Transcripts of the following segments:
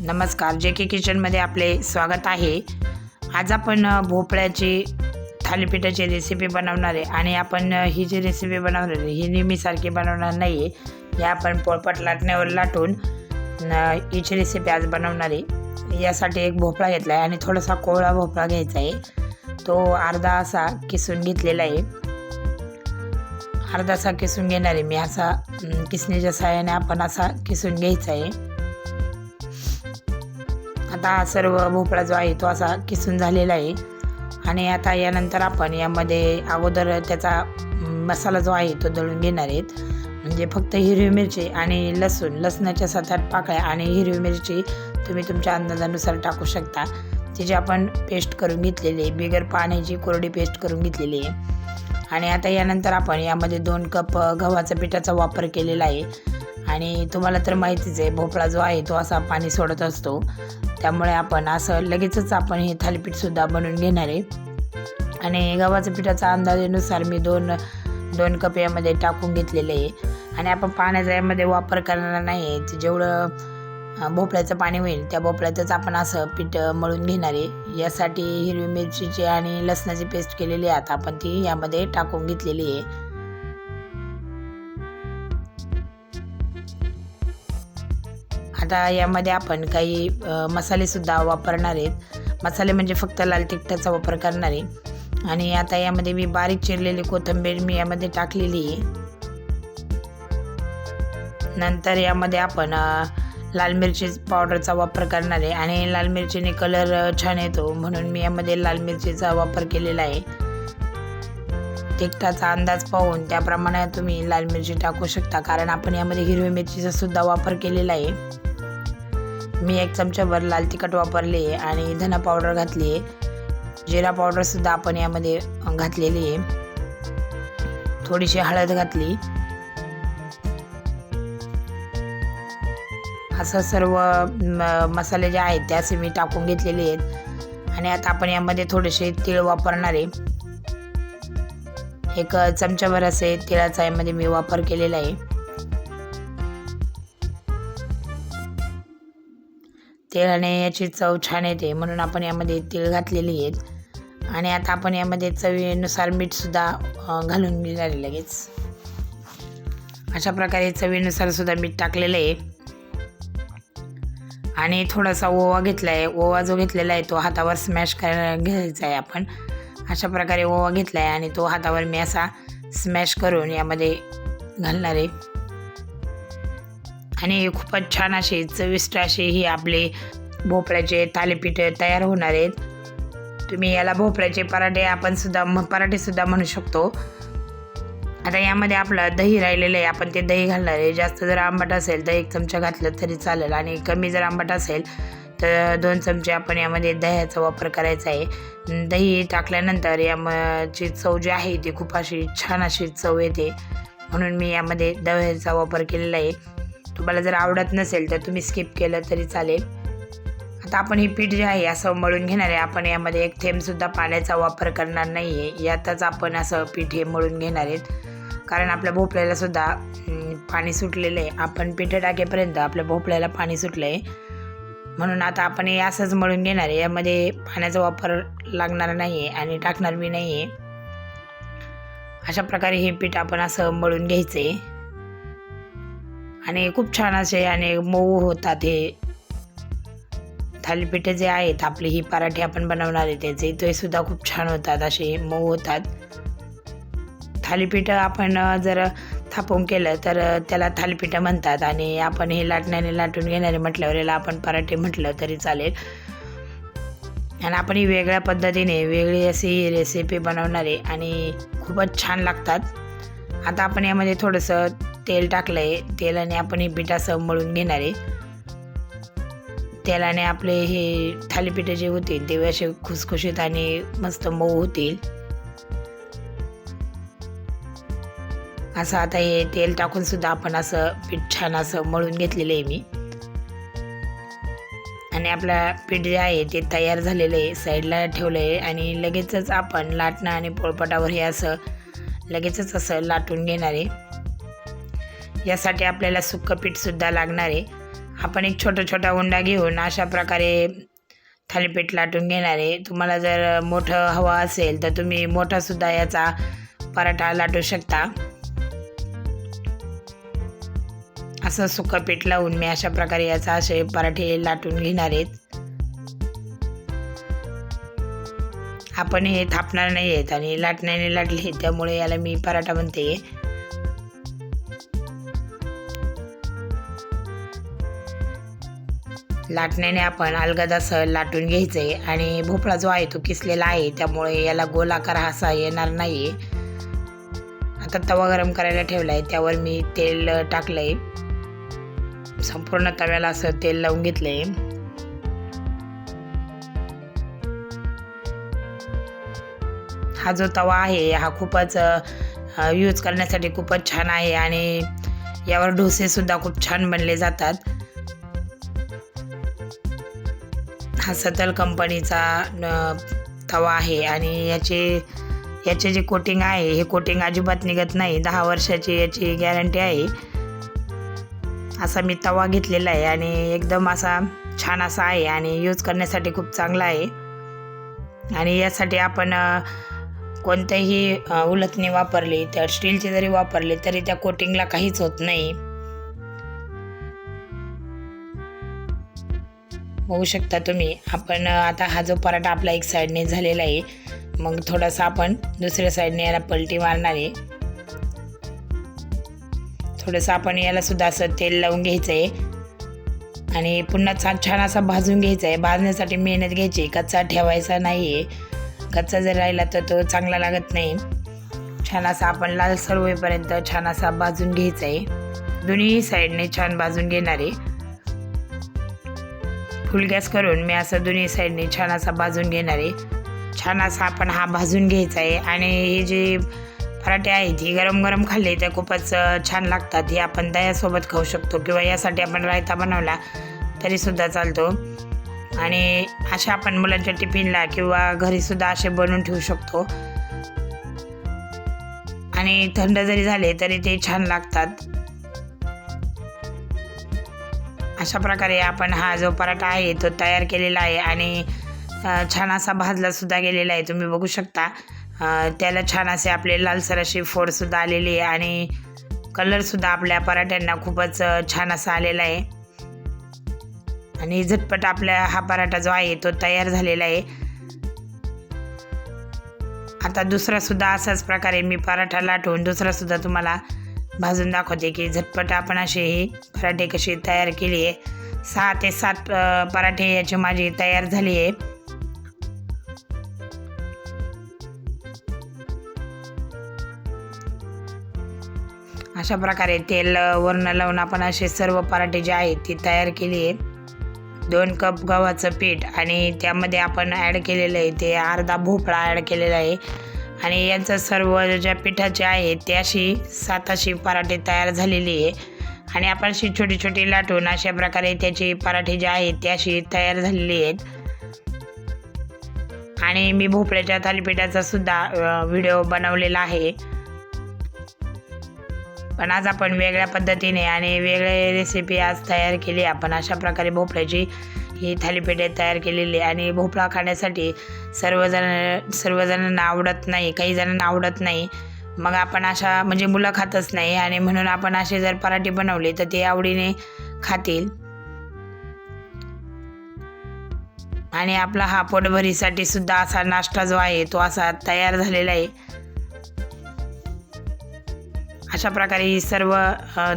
नमस्कार जे के किचनमध्ये आपले स्वागत आहे. आज आपण भोपळ्याची थालीपीठाची रेसिपी बनवणार आहे आणि आपण ही जी रेसिपी बनवणार आहे ही नेहमीसारखी बनवणार नाही आहे या आपण पोळपट लाटण्यावर लाटून हीची हिची रेसिपी आज बनवणार आहे. यासाठी एक भोपळा घेतला आहे आणि थोडासा कोवळा भोपळा घ्यायचा आहे. तो अर्धा असा किसून घेतलेला आहे. अर्धासा किसून घेणार आहे मी. असा किसणीच्या सहाय्याने आपण असा किसून घ्यायचा आहे. आता हा सर्व भोपळा जो आहे तो असा किसून झालेला आहे. आणि आता यानंतर आपण यामध्ये अगोदर त्याचा मसाला जो आहे तो दळून घेणार आहेत. म्हणजे फक्त हिरवी मिरची आणि लसूण लसणाच्या सात आठ पाकळ्या आणि हिरवी मिरची तुम्ही तुमच्या अंदाजानुसार टाकू शकता. तिची आपण पेस्ट करून घेतलेली आहे बिगर पाण्याची कोरडी पेस्ट करून घेतलेली आहे. आणि आता यानंतर आपण यामध्ये दोन कप गव्हाच्या पिठाचा वापर केलेला आहे. आणि तुम्हाला तर माहितीच आहे भोपळा जो आहे तो असा पाणी सोडत असतो. त्यामुळे आपण असं लगेचच आपण हे थालीपीठसुद्धा बनवून घेणार आहे. आणि गव्हाच्या पिठाचा अंदाजेनुसार मी दोन दोन कप यामध्ये टाकून घेतलेले आहे. आणि आपण पाण्याचा यामध्ये वापर करणार नाही आहे जेवढं भोपळ्याचं पाणी होईल त्या भोपळ्यातच आपण असं पीठ मळून घेणार आहे. यासाठी हिरवी मिरचीची आणि लसणाची पेस्ट केलेली आहे आता आपण ती यामध्ये टाकून घेतलेली आहे. आता यामध्ये आपण काही मसालेसुद्धा वापरणार आहेत. मसाले म्हणजे फक्त लाल तिखटाचा वापर करणार आहे. आणि आता यामध्ये मी बारीक चिरलेली कोथिंबीर मी यामध्ये टाकलेली आहे. नंतर यामध्ये आपण लाल मिरची पावडरचा वापर करणार आहे. आणि लाल मिरचीने कलर छान येतो. म्हणून मी यामध्ये लाल मिरचीचा वापर केलेला आहे. तिखटाचा अंदाज पाहून त्याप्रमाणे तुम्ही लाल मिरची टाकू शकता. कारण आपण यामध्ये हिरवी मिरचीचा सुद्धा वापर केलेला आहे. मी एक चमचाभर लाल तिखट वापरले आहे आणि धना पावडर घातली आहे. जिरा पावडरसुद्धा आपण यामध्ये घातलेली आहे. थोडीशी हळद घातली. असं सर्व म- मसाले जे आहेत ते असे मी टाकून घेतलेले आहेत. आणि आता आपण यामध्ये थोडेसे तीळ वापरणार आहे. एक चमचाभर असे तिळाचा यामध्ये मी वापर केलेला आहे. तिळाने याची चव छान येते. म्हणून आपण यामध्ये तीळ घातलेली आहेत. आणि आता आपण यामध्ये चवीनुसार मीठसुद्धा घालून घेणार लगेच. अशा प्रकारे चवीनुसार सुद्धा मीठ टाकलेलं आहे. आणि थोडासा ओवा घेतला आहे ओवा जो घेतलेला आहे तो हातावर स्मॅश करायला घ्यायचा आहे आपण. अशा प्रकारे ओवा घेतला आहे आणि तो हातावर मी असा स्मॅश करून यामध्ये घालणार आहे. आणि खूपच छान असे चविष्ट असे ही आपले भोपळ्याचे थालीपीठ तयार होणार आहेत. तुम्ही याला भोपळ्याचे पराठे आपण सुद्धा म पराठेसुद्धा म्हणू शकतो. आता यामध्ये आपलं दही राहिलेलं आहे. आपण ते दही घालणार आहे. जास्त जर आंबट असेल तर एक चमचा घातलं तरी चालेल. आणि कमी जर आंबट असेल तर दोन चमचे आपण यामध्ये दह्याचा वापर करायचा आहे. दही टाकल्यानंतर याची चव जी आहे ती खूप अशी छान अशी चव येते. म्हणून मी यामध्ये दह्याचा वापर केलेला आहे. तुम्हाला जर आवडत नसेल तर तुम्ही स्किप केलं तरी चालेल. आता आपण हे पीठ जे आहे असं मळून घेणार आहे. आपण यामध्ये एक थेंबसुद्धा पाण्याचा वापर करणार नाही आहे यातच आपण असं पीठ हे मळून घेणार आहेत. कारण आपल्या भोपळ्याला सुद्धा पाणी सुटलेलं आहे. आपण पीठ टाकेपर्यंत आपल्या भोपळ्याला पाणी सुटलं आहे म्हणून आता आपण हे असंच मळून घेणार आहे. यामध्ये पाण्याचा वापर लागणार नाही आहे आणि टाकणार बी नाही आहे अशा प्रकारे हे पीठ आपण असं मळून घ्यायचं आहे आणि खूप छान असे आणि मऊ होतात हे. थालीपीठे जे आहेत आपली ही पराठे आपण बनवणार आहे त्याचे ते सुद्धा खूप छान होतात असे मऊ होतात. थालीपीठ आपण जर थापून केलं तर त्याला थालीपीठं म्हणतात आणि आपण हे लाटण्याने लाटून घेणारे म्हटल्यावर याला आपण पराठे म्हटलं तरी चालेल. आणि आपण ही वेगळ्या पद्धतीने वेगळी अशी ही रेसिपी बनवणारे आणि खूपच छान लागतात. आता आपण यामध्ये थोडंसं तेल टाकलं आहे तेलाने आपण हे पीठ असं मळून घेणार आहे. तेलाने आपले हे थालीपीठ जे होतील ते असे खुसखुशीत आणि मस्त मऊ होतील. असं आता हे तेल टाकून सुद्धा आपण असं पीठ छान असं मळून घेतलेलं आहे मी. आणि आपला पीठ जे आहे ते तयार झालेलं आहे साईडला ठेवलं आहे आणि लगेचच आपण लाटणं आणि पोळपाटावर हे असं लगेचच असं लाटून घेणार आहे. यासाठी आपल्याला सुक्कं पीठसुद्धा लागणार आहे. आपण एक छोटा छोटा उंडा घेऊन अशा प्रकारे थालीपीठ लाटून घेणार आहे. तुम्हाला जर मोठं हवं असेल तर तुम्ही मोठासुद्धा याचा पराठा लाटू शकता. असं सुकं पीठ लावून मी अशा प्रकारे याचा असे पराठे लाटून घेणार आहेत. आपण हे थापणार नाही आहेत आणि लाटण्याने लाटले त्यामुळे याला मी पराठा म्हणते लाटण्याने आपण अलगद असं लाटून घ्यायचं आहे आणि भोपळा जो आहे तो किसलेला आहे त्यामुळे याला गोल आकार असा येणार नाही आता तवा गरम करायला ठेवला आहे त्यावर मी तेल टाकलं आहे संपूर्ण तव्याला असं तेल लावून घेतलं आहे हा जो तवा आहे हा खूपच यूज करण्यासाठी खूपच छान आहे आणि यावर डोसेसुद्धा खूप छान बनले जातात. हा सतल कंपनीचा तवा आहे आणि याचे याचे जे कोटिंग आहे हे कोटिंग अजिबात निघत नाही. दहा वर्षाची याची गॅरंटी आहे. असा मी तवा घेतलेला आहे आणि एकदम असा छान असा आहे आणि यूज करण्यासाठी खूप चांगला आहे. आणि यासाठी आपण कोणतेही उलथणी वापरली तर स्टीलची जरी वापरली तरी त्या कोटिंगला काहीच होत नाही. बघू शकता तुम्ही. आपण आता हा जो पराठा आपला एक साईडने झालेला आहे मग थोडासा आपण दुसऱ्या साईडने याला पलटी मारणार आहे. थोडंसं आपण याला सुद्धा असं तेल लावून घ्यायचं आहे आणि पुन्हा छान छान असा भाजून घ्यायचा आहे भाजण्यासाठी मेहनत घ्यायची. कच्चा ठेवायचा नाही आहे कच्चा जर राहिला तर तो चांगला लागत नाही. छान असा आपण लालसर होईपर्यंत छान असा भाजून घ्यायचा आहे दोन्ही साईडने छान भाजून घेणार आहे. फुल गॅस करून मी असं दोन्ही साईडने छान असा भाजून घेणार आहे. छान असा आपण हा भाजून घ्यायचा आहे. आणि हे जे पराठे आहेत ही गरम गरम खाल्ले तर खूपच छान लागतात. हे आपण दह्यासोबत खाऊ शकतो किंवा यासाठी आपण रायता बनवला तरीसुद्धा चालतो. आणि अशा आपण मुलांच्या टिफिनला किंवा घरीसुद्धा असे बनवून ठेवू शकतो. आणि थंड जरी झाले तरी ते छान लागतात. अशा प्रकारे आपण हा जो पराठा आहे तो तयार केलेला आहे आणि छान असा भाजलासुद्धा गेलेला आहे. तुम्ही बघू शकता. त्याला छान असे आपले लालसर अशी फोडसुद्धा आलेली आहे आणि कलरसुद्धा आपल्या पराठ्यांना खूपच छान असा आलेला आहे. आणि झटपट आपला हा पराठा जो आहे तो तयार झालेला आहे. आता दुसरा सुद्धा असाच प्रकारे मी पराठा लाटून दुसरा सुद्धा तुम्हाला भाजून दाखवते की झटपट आपण असे हे पराठे कसे तयार केली आहे. सहा ते सात पराठे याची माझी तयार झाली आहे. अशा प्रकारे तेल वरण लावून आपण असे सर्व पराठे जे आहेत ते तयार केली आहे दोन कप गव्हाचं पीठ आणि त्यामध्ये आपण ॲड केलेलं आहे ते अर्धा भोपळा ॲड केलेला आहे. आणि यांचं सर्व ज्या पिठाचे आहे ते अशी सात अशी पराठे तयार झालेली आहे. आणि आपण अशी छोटी छोटी लाटून अशा प्रकारे त्याची पराठे जे आहेत ते अशी तयार झालेली आहेत. आणि मी भोपळ्याच्या थालीपीठाचा सुद्धा व्हिडिओ बनवलेला आहे. पण आज आपण वेगळ्या पद्धतीने आणि वेगळे रेसिपी आज तयार केली आपण अशा प्रकारे भोपळ्याची ही थालीपीठे तयार केलेली आणि भोपळा खाण्यासाठी सर्वजण सर्वजणांना आवडत नाही काही जणांना आवडत नाही. मग आपण अशा म्हणजे मुलं खातच नाही आणि म्हणून आपण असे जर पराठे बनवले तर ते आवडीने खातील. आणि आपला हा पोटभरीसाठी सुद्धा असा नाश्ता जो आहे तो असा तयार झालेला आहे. अशा प्रकारे ही सर्व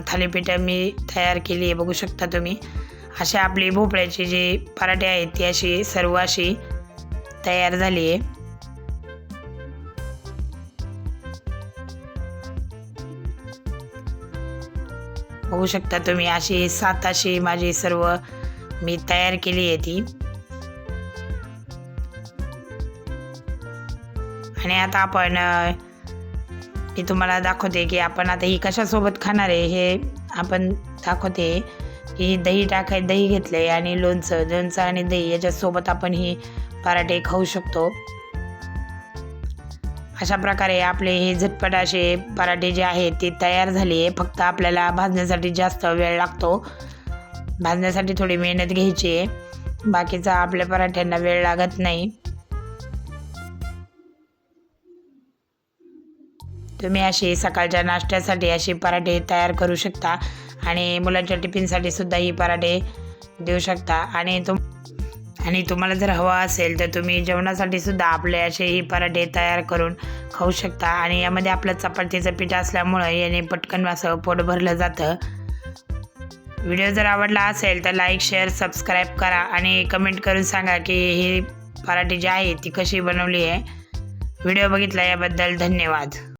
थालीपीठं मी तयार केली आहे. बघू शकता तुम्ही. असे आपली भोपळ्याची जी पराठे आहेत ती अशी सर्व अशी तयार झाली आहे. बघू शकता तुम्ही अशी सात अशी माझी सर्व मी तयार केली आहे ती. आणि आता आपण मी तुम्हाला दाखवते की आपण आता ही कशासोबत खाणार आहे हे आपण दाखवते. हे दही टाकाय दही घेतलं आहे आणि लोणचं लोणचं आणि दही याच्यासोबत आपण ही पराठे खाऊ शकतो. अशा प्रकारे आपले हे झटपट असे पराठे जे आहेत ते तयार झाले. आहे फक्त आपल्याला भाजण्यासाठी जास्त वेळ लागतो. भाजण्यासाठी थोडी मेहनत घ्यायची आहे. बाकीचा आपल्या पराठ्यांना वेळ लागत नाही. तुम्ही अशी सकाळच्या नाश्त्यासाठी अशी पराठे तयार करू शकता. आणि मुलांच्या टिफिनसाठी सुद्धा ही पराठे देऊ शकता. आणि तुम आणि तुम्हाला जर हवा असेल तर तुम्ही जेवणासाठी सुद्धा आपले असे ही पराठे तयार करून खाऊ शकता. आणि यामध्ये आपलं चपातीचं पीठ असल्यामुळं याने पटकन असं पोट भरलं जातं. व्हिडिओ जर आवडला असेल तर लाईक शेअर सबस्क्राईब करा आणि कमेंट करून सांगा की ही पराठे जी आहे ती कशी बनवली आहे. व्हिडिओ बघितला याबद्दल धन्यवाद.